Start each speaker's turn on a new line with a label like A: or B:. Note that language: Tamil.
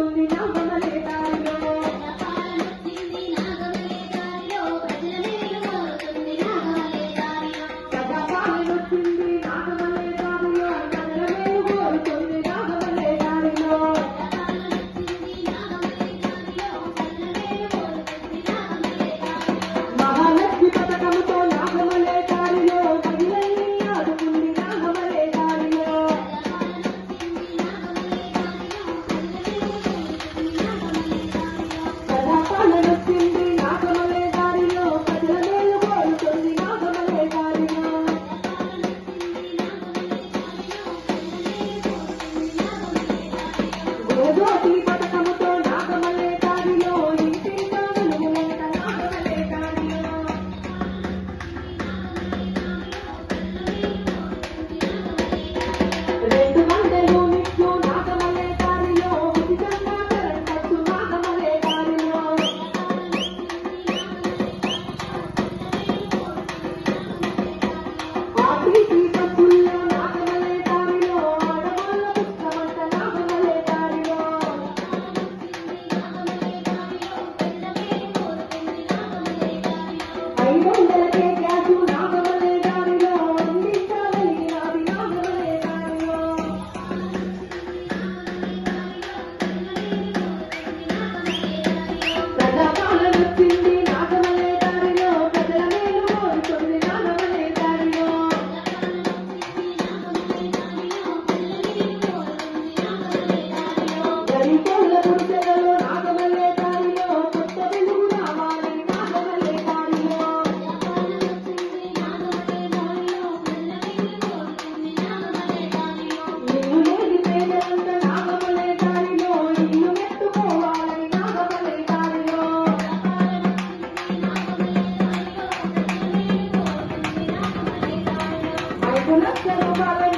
A: Thank you. Obrigado. Buenas tardes,